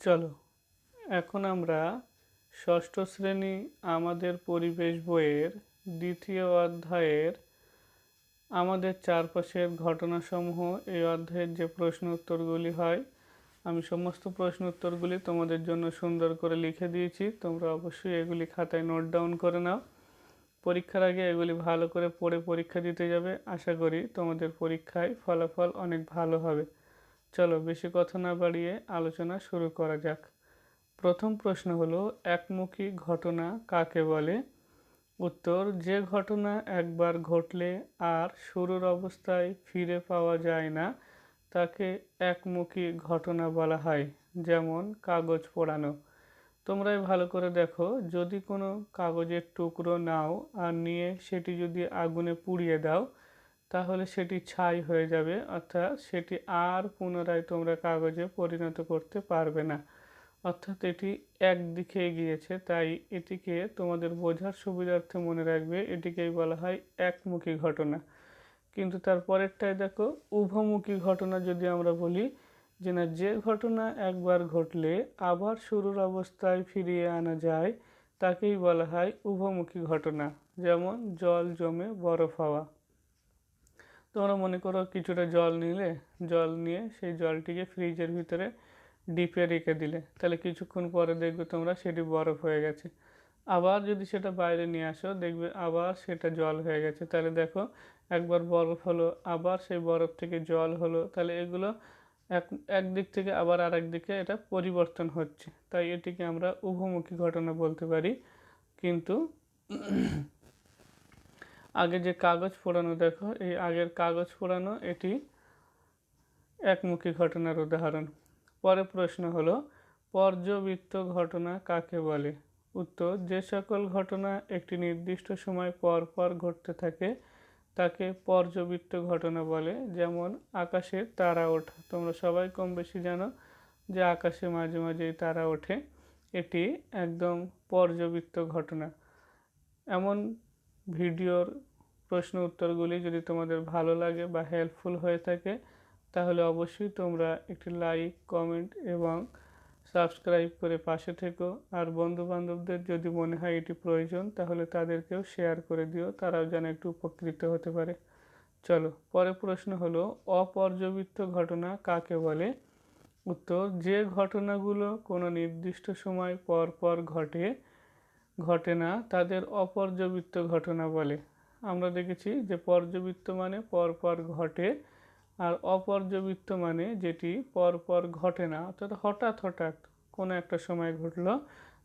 চলো, এখন আমরা ষষ্ঠ শ্রেণি আমাদের পরিবেশ বইয়ের দ্বিতীয় অধ্যায়ের আমাদের চারপাশের ঘটনাসমূহ। এই অধ্যায়ের যে প্রশ্ন উত্তরগুলি হয়, আমি সমস্ত প্রশ্ন উত্তরগুলি তোমাদের জন্য সুন্দর করে লিখে দিয়েছি। তোমরা অবশ্যই এগুলি খাতায় নোট ডাউন করে নাও। পরীক্ষার আগে এগুলি ভালো করে পড়ে পরীক্ষা দিতে যাবে। আশা করি তোমাদের পরীক্ষায় ফলাফল অনেক ভালো হবে। চলো বেশি কথা না বাড়িয়ে আলোচনা শুরু করা যাক। প্রথম প্রশ্ন হলো, একমুখী ঘটনা কাকে বলে? উত্তর, যে ঘটনা একবার ঘটলে আর শুরুর অবস্থায় ফিরে পাওয়া যায় না, তাকে একমুখী ঘটনা বলা হয়, যেমন কাগজ পোড়ানো। তোমরাই ভালো করে দেখো, যদি কোনো কাগজের টুকরো নাও আর নিয়ে সেটি যদি আগুনে পুড়িয়ে দাও তাহলে সেটি ছাই হয়ে যাবে, অর্থাৎ সেটি আর পুনরায় তোমরা কাগজে পরিণত করতে পারবে না। অর্থাৎ এটি একদিকে গিয়েছে তাই এটিকে তোমাদের বোঝার সুবিধার্থে মনে রাখবে, এটিকেই বলা হয় একমুখী ঘটনা। কিন্তু তার পরেরটায় দেখো, উভমুখী ঘটনা যদি আমরা বলি, যে না, যে ঘটনা একবার ঘটলে আবার শুরুর অবস্থায় ফিরিয়ে আনা যায়, তাকেই বলা হয় উভমুখী ঘটনা। যেমন, জল জমে বরফ হওয়া। তোমরা মনে করো কিছুটা জল নিলে, জল নিয়ে সেই জলটিকে ফ্রিজের ভিতরে ডিপে রেখে দিলে। তাহলে কিছুক্ষণ পরে দেখবে তোমরা সেটি বরফ হয়ে গেছে। আবার যদি সেটা বাইরে নিয়ে আসো, দেখবে আবার সেটা জল হয়ে গেছে। তাহলে দেখো একবার বরফ হলো, আবার সেই বরফ থেকে জল হলো। তাহলে এগুলো এক একদিক থেকে আবার আর দিকে এটা পরিবর্তন হচ্ছে। তাই এটিকে আমরা উভমুখী ঘটনা বলতে পারি। কিন্তু আগে যে কাগজ পোড়ানো, দেখো, এই আগের কাগজ পোড়ানো, এটি একমুখী ঘটনার উদাহরণ। পরে প্রশ্ন হলো, পর্যবৃত্ত ঘটনা কাকে বলে? উত্তর, যে সকল ঘটনা একটি নির্দিষ্ট সময় পর পর ঘটতে থাকে, তাকে পর্যবৃত্ত ঘটনা বলে। যেমন, আকাশে তারা ওঠা। তোমরা সবাই কম বেশি জানো যে আকাশে মাঝে মাঝেই তারা ওঠে। এটি একদম পর্যবৃত্ত ঘটনা। এমন ভিডিওর প্রশ্ন উত্তরগুলি যদি তোমাদের ভালো লাগে বা হেল্পফুল হয়ে থাকে, তাহলে অবশ্যই তোমরা একটি লাইক কমেন্ট এবং সাবস্ক্রাইব করে পাশে থেকো। আর বন্ধু বান্ধবদের যদি মনে হয় এটি প্রয়োজন, তাহলে তাদেরকেও শেয়ার করে দিও। তারাও যেন একটু উপকৃত হতে পারে। চলো পরে প্রশ্ন হলো, অপর্যবৃত্ত ঘটনা কাকে বলে? উত্তর, যে ঘটনাগুলো কোনো নির্দিষ্ট সময় পর পর ঘটে ঘটে না, তাদের অপর্যবৃত্ত ঘটনা বলে। আমরা দেখেছি যে পর্যবৃত্ত মানে পরপর ঘটে আর অপর্যবৃত্ত মানে যেটি পরপর ঘটে না, অর্থাৎ হঠাৎ হঠাৎ কোনো একটা সময় ঘটলো,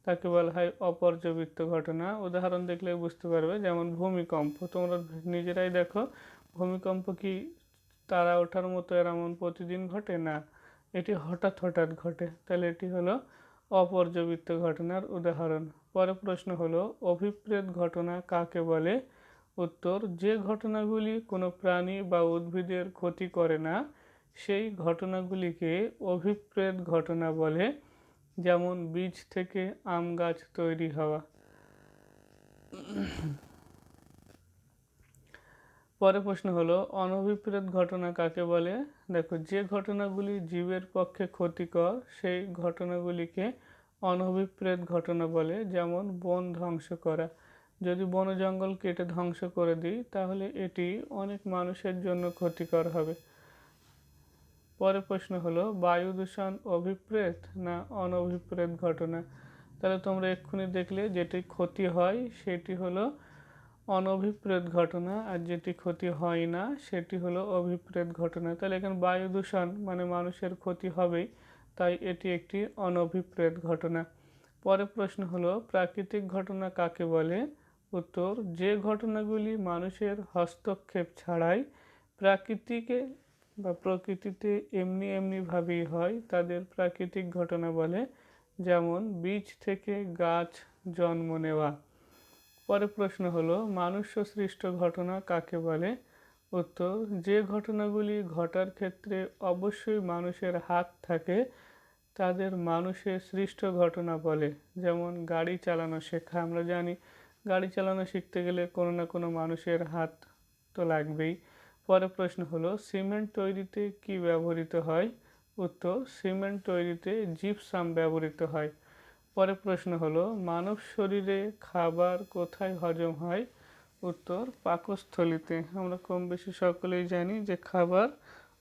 তাকে বলা হয় অপর্যবৃত্ত ঘটনা। উদাহরণ দেখলে বুঝতে পারবে, যেমন ভূমিকম্প। তোমরা নিজেরাই দেখো, ভূমিকম্প কি তারা ওঠার মতো এমন প্রতিদিন ঘটে না? এটি হঠাৎ হঠাৎ ঘটে। তাহলে এটি হলো অপর্যবৃত্ত ঘটনার উদাহরণ। পরে প্রশ্ন হলো, অভিপ্রেত ঘটনা কাকে বলে? উত্তর, যে ঘটনাগুলি কোনো প্রাণী বা উদ্ভিদের ক্ষতি করে না, সেই ঘটনাগুলিকে অভিপ্রেত ঘটনা বলে, যেমন বীজ থেকে আম গাছ তৈরি হওয়া। পরে প্রশ্ন হলো, অনভিপ্রেত ঘটনা কাকে বলে? দেখো, যে ঘটনাগুলি জীবের পক্ষে ক্ষতিকর, সেই ঘটনাগুলিকে অনভিপ্রেত ঘটনা বলে, যেমন বন ধ্বংস করা। যদি বন জঙ্গল কেটে ধ্বংস করে দিই, তাহলে এটি অনেক মানুষের জন্য ক্ষতিকর হবে। পরে প্রশ্ন হলো, বায়ু দূষণ অভিপ্রেত না অনভিপ্রেত ঘটনা? তাহলে তোমরা এক্ষুনি দেখলে যেটি ক্ষতি হয়, সেটি হলো অনভিপ্রেত ঘটনা আর যেটি ক্ষতি হয় না, সেটি হলো অভিপ্রেত ঘটনা। তাহলে এখানে বায়ু দূষণ মানে মানুষের ক্ষতি হবেই, তাই এটি একটি অনভিপ্রেত ঘটনা। পরে প্রশ্ন হলো, প্রাকৃতিক ঘটনা কাকে বলে? উত্তর, যে ঘটনাগুলি মানুষের হস্তক্ষেপ ছাড়াই প্রাকৃতিকে বা প্রকৃতিতে এমনি এমনিভাবেই হয়, তাদের প্রাকৃতিক ঘটনা বলে, যেমন বীজ থেকে গাছ জন্ম নেওয়া। পরে প্রশ্ন হলো মানুষ্য সৃষ্ট ঘটনা কাকে বলে? উত্তর, যে ঘটনাগুলি ঘটার ক্ষেত্রে অবশ্যই মানুষের হাত থাকে, তাদের মানুষের সৃষ্ট ঘটনা বলে। যেমন গাড়ি চালানো শেখা, আমরা জানি গাড়ি চালানো শিখতে গেলে কোনো না কোনো মানুষের হাত তো লাগবেই। পরে প্রশ্ন হলো, সিমেন্ট তৈরিতে কি ব্যবহৃত হয়? উত্তর, সিমেন্ট তৈরিতে জিপসাম ব্যবহৃত হয়। পরে প্রশ্ন হলো, মানব শরীরে খাবার কোথায় হজম হয়? উত্তর, পাকস্থলিতে। আমরা কম বেশি সকলেই জানি যে খাবার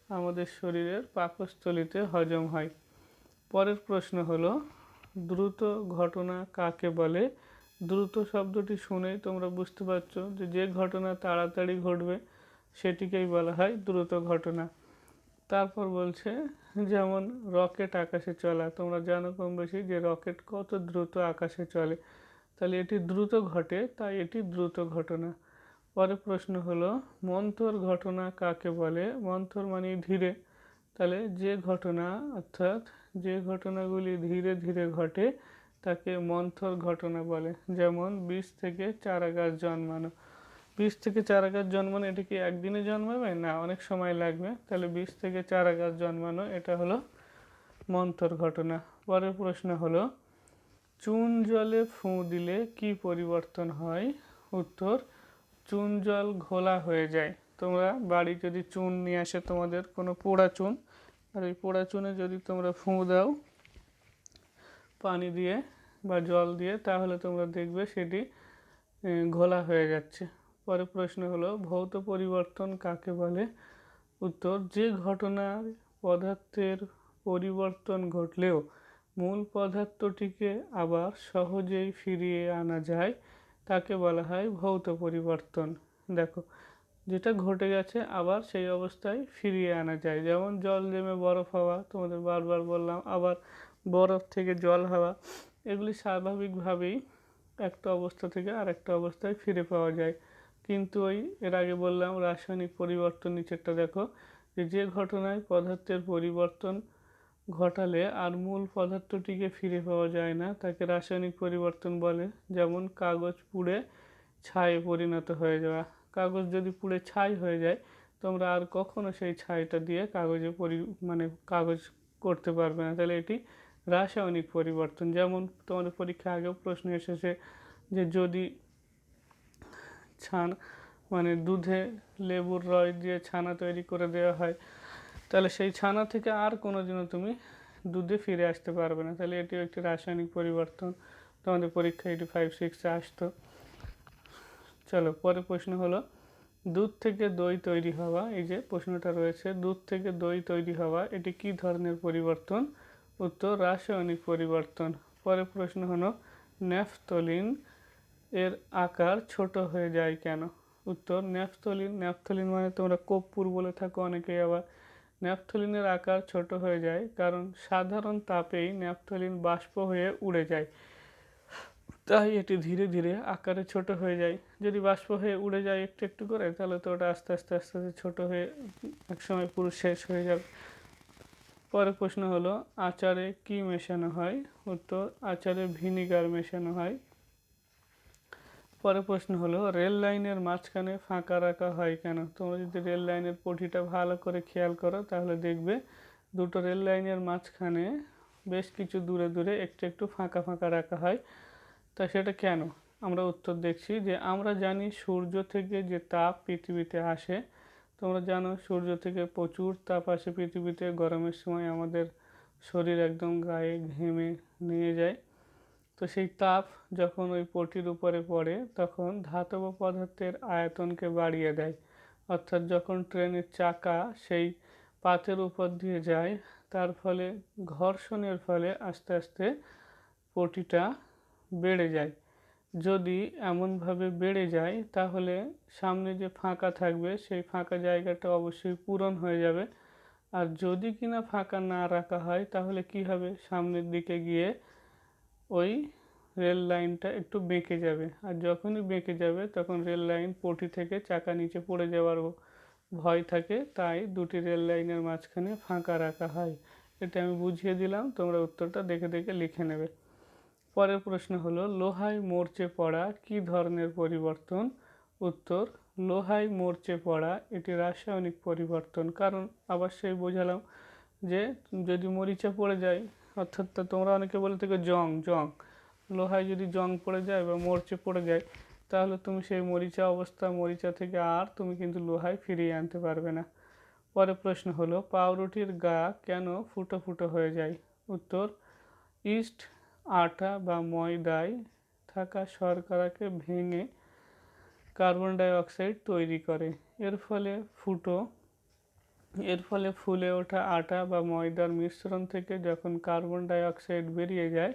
আমাদের শরীরের পাকস্থলিতে হজম হয়। পরের প্রশ্ন হলো, দ্রুত ঘটনা কাকে বলে? দ্রুত শব্দটি শুনেই তোমরা বুঝতে পারছ যে যে ঘটনা তাড়াতাড়ি ঘটবে, সেটিকেই বলা হয় দ্রুত ঘটনা। তারপর বলছে, যেমন রকেট আকাশে চলা, তোমরা জানো কম বেশি যে রকেট কত দ্রুত আকাশে চলে। তাহলে এটি দ্রুত ঘটে, তাই এটি দ্রুত ঘটনা। পরে প্রশ্ন হলো, মন্থর ঘটনা কাকে বলে? মন্থর মানে ধীরে। তাহলে যে ঘটনা, অর্থাৎ যে ঘটনাগুলি ধীরে ধীরে ঘটে, তাকে মন্থর ঘটনা বলে। যেমন বীজ থেকে চারা গাছ জন্মানো। বীজ থেকে চারা গাছ জন্মানো, এটা কি একদিনে জন্মাবে? না, অনেক সময় লাগবে। তাহলে বীজ থেকে চারা গাছ জন্মানো, এটা হলো মন্থর ঘটনা। পরের প্রশ্ন হলো, চুন জলে ফুঁ দিলে কি পরিবর্তন হয়? উত্তর, চুন জল ঘোলা হয়ে যায়। তোমরা বাড়ি যদি চুন নিয়ে আসে, তোমাদের কোনো পোড়া চুন, আর এই পোড়া চুনে যদি তোমরা ফুঁ দাও পানি দিয়ে বা জল দিয়ে, তাহলে তোমরা দেখবে সেটি ঘোলা হয়ে যাচ্ছে। পরে প্রশ্ন হলো, ভৌত পরিবর্তন কাকে বলে? উত্তর, যে ঘটনার পদার্থের পরিবর্তন ঘটলেও মূল পদার্থটিকে আবার সহজেই ফিরিয়ে আনা যায়, তাকে বলা হয় ভৌত পরিবর্তন। দেখো, যেটা ঘটে গেছে আবার সেই অবস্থায় ফিরিয়ে আনা যায়। যেমন জল জমে বরফ হওয়া, তোমাদের বারবার বললাম, আবার বরফ থেকে জল হওয়া, এগুলি স্বাভাবিকভাবেই একটা অবস্থা থেকে আর একটা অবস্থায় ফিরে পাওয়া যায়। কিন্তু ওই, এর আগে বললাম, রাসায়নিক পরিবর্তন নিচেরটা দেখো, যে যে ঘটনায় পদার্থের পরিবর্তন ঘটালে আর মূল পদার্থটিকে ফিরে পাওয়া যায় না, তাকে রাসায়নিক পরিবর্তন বলে। যেমন কাগজ পুড়ে ছায়ে পরিণত হয়ে যাওয়া। কাগজ যদি পুড়ে ছাই হয়ে যায়, তোমরা আর কখনো সেই ছাইটা দিয়ে কাগজে পরি মানে কাগজ করতে পারবে না। তাহলে এটি রাসায়নিক পরিবর্তন। যেমন তোমাদের পরীক্ষা আগেও প্রশ্ন এসেছে যে যদি ছান মানে দুধে লেবুর রস দিয়ে ছানা তৈরি করে দেওয়া হয়। তাহলে সেই ছানা থেকে আর কোনো দিনও তুমি দুধে ফিরে আসতে পারবে না। তাহলে এটিও একটি রাসায়নিক পরিবর্তন। তোমাদের পরীক্ষা এটি ফাইভ সিক্সে আসতো। চলো, পরে প্রশ্ন হলো, দুধ থেকে দই তৈরি হওয়া, এই যে প্রশ্নটা রয়েছে, দুধ থেকে দই তৈরি হওয়া, এটি কি ধরনের পরিবর্তন? উত্তর, রাসায়নিক পরিবর্তন। পরে প্রশ্ন হলো, ন্যাফতলিন এর আকার ছোট হয়ে যায় কেন? উত্তর ন্যাফথলিন ন্যাফথলিন মানে তোমরা কর্পূর বলে থাকো অনেকেই, আবার ন্যাফথলিনের আকার ছোট হয়ে যায় কারণ সাধারণ তাপেই ন্যাফথলিন বাষ্প হয়ে উড়ে যায়। তাই এটি ধীরে ধীরে আকারে ছোট হয়ে যায়। যদি বাষ্প হয়ে উড়ে যায় একটু একটু করে, তাহলে তো ওটা আস্তে আস্তে আস্তে আস্তে ছোট হয়ে একসময় পুরো শেষ হয়ে যাবে। পরের প্রশ্ন হলো, আচারে কি মেশানো হয়? উত্তর, আচারে ভিনিগার মেশানো হয়। পরের প্রশ্ন হলো, রেল লাইনের মাঝখানে ফাঁকা রাখা হয় কেন? তোমরা যদি রেল লাইনের পটিটা ভালো করে খেয়াল করো, তাহলে দেখবে দুটো রেল লাইনের মাঝখানে বেশ কিছু দূরে দূরে একটু একটু ফাঁকা ফাঁকা রাখা হয়। তা সেটা কেন? আমরা উত্তর দেখছি যে, আমরা জানি সূর্য থেকে যে তাপ পৃথিবীতে আসে, তোমরা জানো সূর্য থেকে প্রচুর তাপ আসে পৃথিবীতে, গরমের সময় আমাদের শরীর একদম গায়ে ঘেমে নিয়ে যায়। তো সেই তাপ যখন ওই পটির উপরে পড়ে, তখন ধাতব পদার্থের আয়তনকে বাড়িয়ে দেয়। অর্থাৎ যখন ট্রেনের চাকা সেই পাতের উপর দিয়ে যায়, তার ফলে ঘর্ষণের ফলে আস্তে আস্তে পটিটা বেড়ে যায়। যদি এমনভাবে বেড়ে যায়, তাহলে সামনে যে ফাঁকা থাকবে, সেই ফাঁকা জায়গাটা অবশ্যই পূরণ হয়ে যাবে। আর যদি কিনা ফাঁকা না রাখা হয়, তাহলে কি হবে? সামনের দিকে গিয়ে ওই রেল লাইনটা একটু বেঁকে যাবে। আর যখনই বেঁকে যাবে, তখন রেল লাইন পটি থেকে চাকা নিচে পড়ে যাওয়ার ভয় থাকে, তাই দুটি রেল লাইনের মাঝখানে ফাঁকা রাখা হয়। এটা আমি বুঝিয়ে দিলাম, তোমরা উত্তরটা দেখে দেখে লিখে নেবে। পরের প্রশ্ন হলো, লোহায় মরচে পড়া কি ধরনের পরিবর্তন? উত্তর, লোহায় মরচে পড়া এটি রাসায়নিক পরিবর্তন। কারণ আবার সেই বোঝালাম যে যদি মরিচা পড়ে যায় অর্থাৎ তোমরা অনেকে বলে থেকে জং জং। লোহায় যদি জং পড়ে যায় বা মরচে পড়ে যায়, তাহলে তুমি সেই মরিচা অবস্থা, মরিচা থেকে আর তুমি কিন্তু লোহায় ফিরিয়ে আনতে পারবে না। পরে প্রশ্ন হলো, পাউরুটির গা কেন ফুটো ফুটো হয়ে যায়? উত্তর, ইস্ট, আটা বা ময়দায় থাকা শর্করাকে ভেঙে কার্বন ডাই অক্সাইড তৈরি করে। এর ফলে ফুটো এর ফলে ফুলে ওঠা আটা বা ময়দার মিশ্রণ থেকে যখন কার্বন ডাই অক্সাইড বেরিয়ে যায়,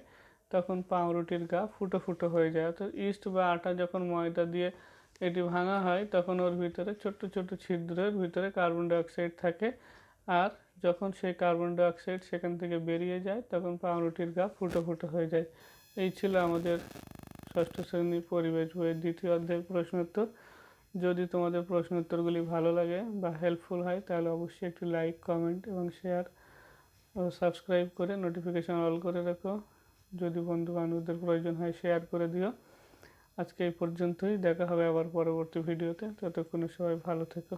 তখন পাউরুটির গা ফুটো ফুটো হয়ে যায়। অর্থাৎ ইস্ট বা আটা যখন ময়দা দিয়ে এটি ভাঙা হয়, তখন ওর ভিতরে ছোট্ট ছোট্ট ছিদ্রের ভিতরে কার্বন ডাইঅক্সাইড থাকে। আর যখন সেই কার্বন ডাইঅক্সাইড সেখান থেকে বেরিয়ে যায়, তখন পাউরুটির গা ফুটো ফুটো হয়ে যায়। এই ছিল আমাদের ষষ্ঠ শ্রেণির পরিবেশ বইয়ের দ্বিতীয় অধ্যায়ের প্রশ্নোত্তর। যদি তোমাদের প্রশ্ন উত্তরগুলি ভালো লাগে বা হেল্পফুল হয়, তাহলে অবশ্যই একটি লাইক কমেন্ট এবং শেয়ার ও সাবস্ক্রাইব করে নোটিফিকেশান অল করে রাখো। যদি বন্ধু বান্ধবদের প্রয়োজন হয় শেয়ার করে দিও। আজকে এই পর্যন্তই। দেখা হবে আবার পরবর্তী ভিডিওতে ততক্ষণে সবাই ভালো থেকো।